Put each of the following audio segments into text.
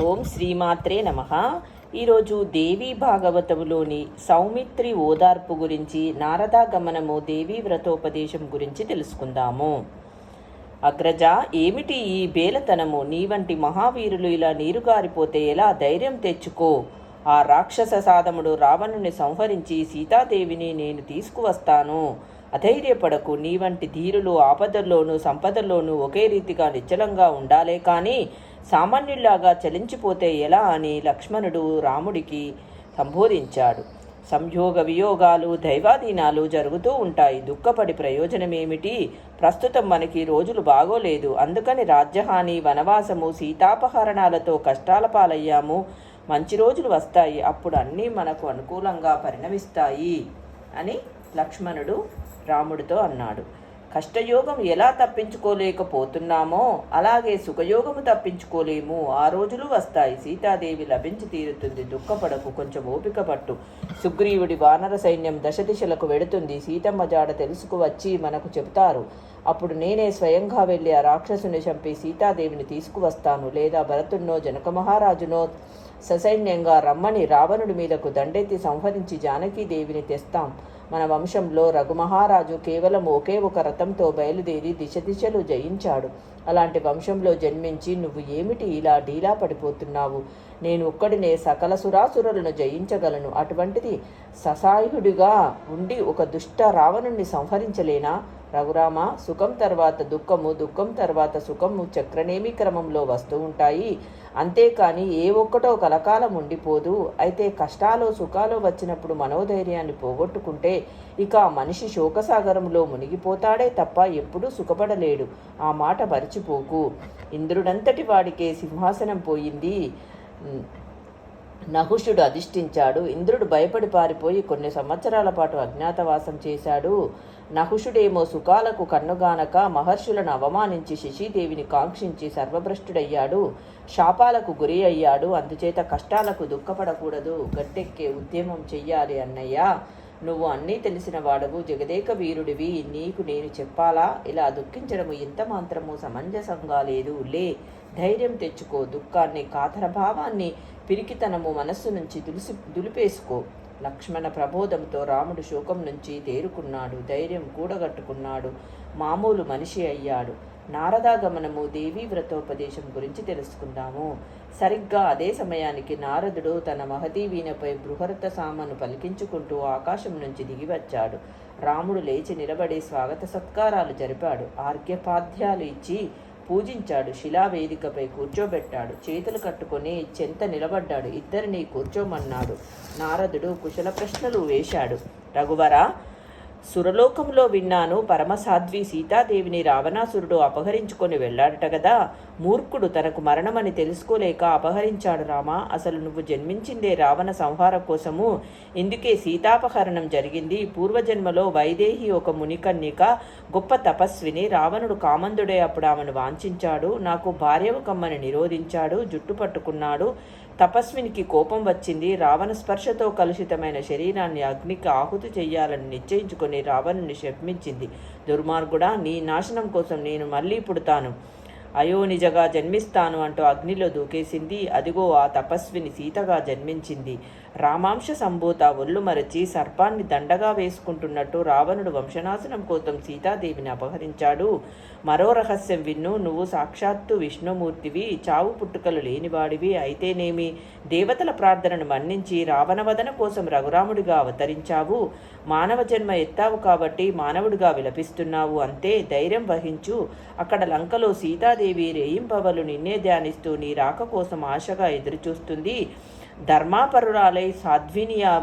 ఓం శ్రీమాత్రే నమ. ఈరోజు దేవీ భాగవతములోని సౌమిత్రి ఓదార్పు గురించి నారదాగమనము దేవీ వ్రతోపదేశం గురించి తెలుసుకుందాము. అగ్రజ ఏమిటి ఈ బేలతనము? నీ వంటి మహావీరులు ఇలా నీరు గారిపోతే ఎలా ధైర్యం తెచ్చుకో? ఆ రాక్షస సాధముడు రావణుని సంహరించి సీతాదేవిని నేను తీసుకువస్తాను. అధైర్యపడకు నీ వంటి ధీరులు ఆపదల్లోనూ సంపదల్లోనూ ఒకే రీతిగా నిశ్చలంగా ఉండాలే కానీ సామాన్యుల్లాగా చలించిపోతే ఎలా అని లక్ష్మణుడు రాముడికి సంబోధించాడు. సంయోగ వియోగాలు దైవాధీనాలు జరుగుతూ ఉంటాయి. దుఃఖపడి ప్రయోజనమేమిటి? ప్రస్తుతం మనకి రోజులు బాగోలేదు. అందుకని రాజ్యహాని వనవాసము సీతాపహరణాలతో కష్టాల పాలయ్యాము. మంచి రోజులు వస్తాయి. అప్పుడు అన్నీ మనకు అనుకూలంగా పరిణమిస్తాయి అని లక్ష్మణుడు రాముడితో అన్నాడు. కష్టయోగం ఎలా తప్పించుకోలేకపోతున్నామో అలాగే సుఖయోగము తప్పించుకోలేము. ఆ రోజులు వస్తాయి. సీతాదేవి లభించి తీరుతుంది. దుఃఖపడకు. కొంచెం ఓపిక పట్టు. సుగ్రీవుడి వానర సైన్యం దశ దిశలకు వెడుతుంది సీతమ్మ జాడ తెలుసుకు వచ్చి మనకు చెబుతారు. అప్పుడు నేనే స్వయంగా వెళ్ళి ఆ రాక్షసుని చంపి సీతాదేవిని తీసుకువస్తాను. లేదా భరతున్నో జనక మహారాజునో ససైన్యంగా రమ్మని రావణుడి మీదకు దండెత్తి సంహరించి జానకీదేవిని తెస్తాం. మన వంశంలో రఘుమహారాజు కేవలం ఒకే ఒక రథంతో బయలుదేరి దిశ దిశలు జయించాడు. అలాంటి వంశంలో జన్మించి నువ్వు ఏమిటి ఇలా ఢీలా పడిపోతున్నావు? నేను ఒక్కడినే సకల సురాసురులను జయించగలను. అటువంటిది ససాయుడిగా ఉండి ఒక దుష్ట రావణుణ్ణి సంహరించలేనా? రఘురామ సుఖం తర్వాత దుఃఖము దుఃఖం తర్వాత సుఖము చక్రనేమి క్రమంలో వస్తూ ఉంటాయి. అంతేకాని ఏ ఒక్కటో కలకాలం ఉండిపోదు. అయితే కష్టాలు సుఖాలు వచ్చినప్పుడు మనోధైర్యాన్ని పోగొట్టుకుంటే ఇక మనిషి శోకసాగరంలో మునిగిపోతాడే తప్ప ఎప్పుడూ సుఖపడలేడు. ఆ మాట మరిచిపోకు. ఇంద్రుడంతటి వాడికే సింహాసనం పోయింది. నహుషుడు అధిష్ఠించాడు. ఇంద్రుడు భయపడి పారిపోయి కొన్ని సంవత్సరాల పాటు అజ్ఞాతవాసం చేశాడు. నహుషుడేమో సుఖాలకు కన్నుగానక మహర్షులను అవమానించి శశీదేవిని కాంక్షించి సర్వభ్రష్టుడయ్యాడు. శాపాలకు గురి అయ్యాడు. అందుచేత కష్టాలకు దుఃఖపడకూడదు. గట్టెక్కే ఉద్యమం చెయ్యాలి అన్నయ్య. నువ్వు అన్నీ తెలిసిన వాడవు జగదేక వీరుడివి నీకు నేను చెప్పాలా? ఇలా దుఃఖించడము ఎంత మాత్రము సమంజసంగా లేదు. లే ధైర్యం తెచ్చుకో దుఃఖాన్ని కాతరభావాన్ని పిరికితనము మనస్సు నుంచి దులిసి దులిపేసుకో. లక్ష్మణ ప్రబోధంతో రాముడు శోకం నుంచి తేరుకున్నాడు ధైర్యం కూడగట్టుకున్నాడు మామూలు మనిషి అయ్యాడు. నారదాగమనము దేవీ వ్రతోపదేశం గురించి తెలుసుకుందాము. సరిగ్గా అదే సమయానికి నారదుడు తన మహతీ వీణపై బృహరత సామను పలికించుకుంటూ ఆకాశం నుంచి దిగివచ్చాడు రాముడు లేచి నిలబడి స్వాగత సత్కారాలు జరిపాడు. ఆర్ఘ్యపాధ్యాలు ఇచ్చి పూజించాడు. శిలావేదికపై కూర్చోబెట్టాడు. చేతులు కట్టుకొని చెంత నిలబడ్డాడు. ఇద్దరిని కూర్చోమన్నాడు. నారదుడు కుశల ప్రశ్నలు వేశాడు. రఘువరా సురలోకంలో విన్నాను. పరమసాధ్వి సీతాదేవిని రావణాసురుడు అపహరించుకొని వెళ్ళాడట కదా మూర్ఖుడు తనకు మరణమని తెలుసుకోలేక అపహరించాడు రామా. అసలు నువ్వు జన్మించిందే రావణ సంహార కోసము. ఇందుకే సీతాపహరణం జరిగింది. పూర్వజన్మలో వైదేహి ఒక మునికన్నిక గొప్ప తపస్విని రావణుడు కామందుడే అప్పుడు ఆమెను వాంఛించాడు. నాకు భార్యవు కమ్మని నిరోధించాడు జుట్టు పట్టుకున్నాడు. తపస్వినికి కోపం వచ్చింది. రావణ స్పర్శతో కలుషితమైన శరీరాన్ని అగ్నికి ఆహుతి చెయ్యాలని నిశ్చయించుకొని రావణుని శపించింది. దుర్మార్గుడా నీ నాశనం కోసం నేను మళ్ళీ పుడతాను. అయోనిజగా జన్మిస్తాను అంటూ అగ్నిలో దూకేసింది. అదిగో ఆ తపస్విని సీతగా జన్మించింది. రామాంశ సంభూత ఒళ్ళు మరచి సర్పాన్ని దండగా వేసుకుంటున్నట్టు రావణుడు వంశనాశనం కోసం సీతాదేవిని అపహరించాడు. మరో రహస్యం విన్ను. నువ్వు సాక్షాత్తు విష్ణుమూర్తివి. చావు పుట్టుకలు లేనివాడివి అయితేనేమి? దేవతల ప్రార్థనను మన్నించి రావణవదన కోసం రఘురాముడిగా అవతరించావు. మానవ జన్మ ఎత్తావు కాబట్టి మానవుడిగా విలపిస్తున్నావు. అంతే ధైర్యం వహించు. అక్కడ లంకలో సీతాదేవి రేయింపవలు నిన్నే ధ్యానిస్తూ నీ రాక కోసం ఆశగా ఎదురుచూస్తుంది. ధర్మాపరురాలై సాధ్వీనియ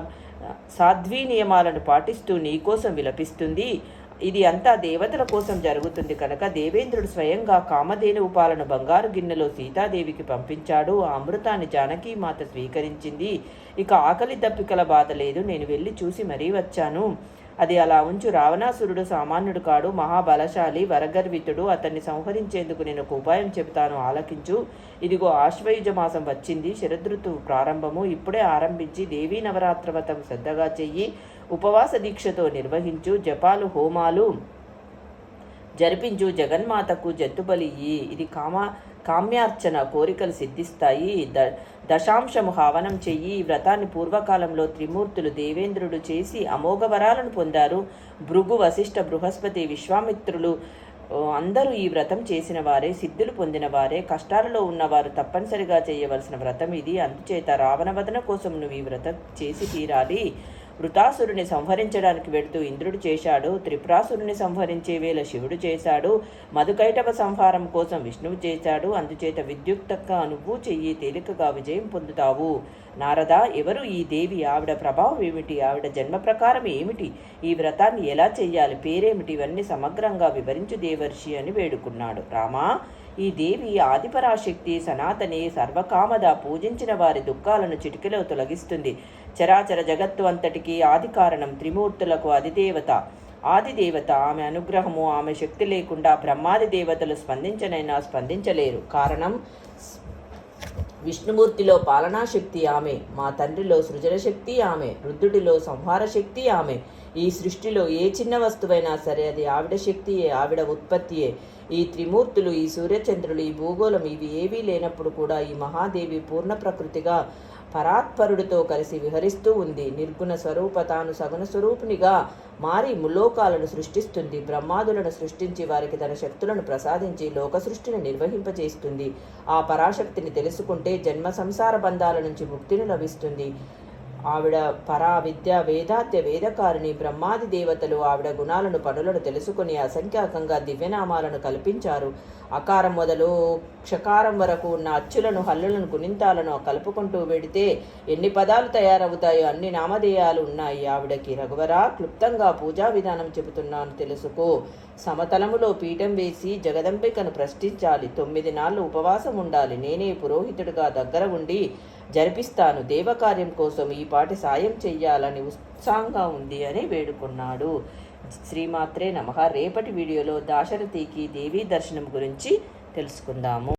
సాధ్వీ నియమాలను పాటిస్తూ నీకోసం విలపిస్తుంది. ఇది అంతా దేవతల కోసం జరుగుతుంది కనుక దేవేంద్రుడు స్వయంగా కామధేనువు పాలను బంగారు గిన్నెలో సీతాదేవికి పంపించాడు. ఆ అమృతాన్ని జానకీమాత స్వీకరించింది. ఇక ఆకలి దప్పికల బాధ లేదు. నేను వెళ్ళి చూసి మరీ వచ్చాను. అది అలా ఉంచు. రావణాసురుడు సామాన్యుడు కాడు మహాబలశాలి వరగర్వితుడు. అతన్ని సంహరించేందుకు నేను ఒక ఉపాయం చెబుతాను ఆలకించు. ఇదిగో ఆశ్వయుజ మాసం వచ్చింది. శరదృతువు ప్రారంభము. ఇప్పుడే ఆరంభించి దేవీ నవరాత్రవతం శ్రద్ధగా చెయ్యి. ఉపవాస దీక్షతో నిర్వహించు. జపాలు హోమాలు జరిపించు. జగన్మాతకు జంతుబలి ఇది కామ కామ్యార్చన కోరికలు సిద్ధిస్తాయి. ద దశాంశము హవనం చెయ్యి. ఈ వ్రతాన్ని పూర్వకాలంలో త్రిమూర్తులు దేవేంద్రుడు చేసి అమోఘ వరాలను పొందారు. భృగు వశిష్ఠ బృహస్పతి విశ్వామిత్రులు అందరూ ఈ వ్రతం చేసిన వారే సిద్ధులు పొందిన వారే. కష్టాలలో ఉన్నవారు తప్పనిసరిగా చేయవలసిన వ్రతం ఇది. అందుచేత రావణవదన కోసం నువ్వు ఈ వ్రతం చేసి తీరాలి. వృతాసురుని సంహరించడానికి వెడుతూ ఇంద్రుడు చేశాడు. త్రిపురాసురుని సంహరించే వేళ శివుడు చేశాడు. మధుకైటవ సంహారం కోసం విష్ణువు చేశాడు. అందుచేత విద్యుక్తక్క నువ్వు చెయ్యి తేలికగా విజయం పొందుతావు. నారద ఎవరు ఈ దేవి? ఆవిడ ప్రభావం ఏమిటి? ఆవిడ జన్మ ప్రకారం ఏమిటి? ఈ వ్రతాన్ని ఎలా చెయ్యాలి? పేరేమిటి? ఇవన్నీ సమగ్రంగా వివరించు దేవర్షి అని వేడుకున్నాడు. రామా ఈ దేవి ఆదిపరాశక్తి సనాతని సర్వకామద పూజించిన వారి దుఃఖాలను చిటికెలో తొలగిస్తుంది. చరాచర జగత్తు అంతటికి ఆది కారణం త్రిమూర్తులకు అధిదేవత. ఆదిదేవత ఆమె అనుగ్రహము ఆమె శక్తి లేకుండా బ్రహ్మాది దేవతలు స్పందించనైనా స్పందించలేరు. కారణం విష్ణుమూర్తిలో పాలనా శక్తి ఆమె మా తండ్రిలో సృజన శక్తి ఆమె రుద్రుడిలో సంహార శక్తి ఆమె. ఈ సృష్టిలో ఏ చిన్న వస్తువైనా సరే అది ఆవిడ శక్తియే ఆవిడ ఉత్పత్తియే. ఈ త్రిమూర్తులు ఈ సూర్యచంద్రులు ఈ భూగోళం ఇవి ఏవీ లేనప్పుడు కూడా ఈ మహాదేవి పూర్ణ ప్రకృతిగా పరాత్పరుడితో కలిసి విహరిస్తూ ఉంది. నిర్గుణ స్వరూప తాను సగుణ స్వరూపినిగా మారి ముల్లోకాలను సృష్టిస్తుంది. బ్రహ్మాదులను సృష్టించి వారికి తన శక్తులను ప్రసాదించి లోక సృష్టిని నిర్వహింపజేస్తుంది. ఆ పరాశక్తిని తెలుసుకుంటే జన్మ సంసార బంధాల నుంచి ముక్తిని లభిస్తుంది. ఆవిడ పరా విద్య వేదాత్య వేదకారిణి బ్రహ్మాది దేవతలు ఆవిడ గుణాలను పనులను తెలుసుకుని అసంఖ్యాకంగా దివ్యనామాలను కల్పించారు. అకారం మొదలు క్షకారం వరకు ఉన్న అచ్చులను హల్లులను గుణింతాలను కలుపుకుంటూ వెడితే ఎన్ని పదాలు తయారవుతాయో అన్ని నామధేయాలు ఉన్నాయి ఆవిడకి. రఘువరా క్లుప్తంగా పూజా విధానం చెబుతున్నాను తెలుసుకో. సమతలములో పీఠం వేసి జగదంబికను ప్రశ్నించాలి. తొమ్మిది నాళ్ళు ఉపవాసం ఉండాలి. నేనే పురోహితుడిగా దగ్గర ఉండి జరిపిస్తాను. దేవకార్యం కోసం ఈ పాటి సాయం చెయ్యాలని ఉత్సాహంగా ఉంది అని వేడుకున్నాడు. శ్రీమాత్రే నమ. రేపటి వీడియోలో దాశరథికి దేవీ దర్శనం గురించి తెలుసుకుందాము.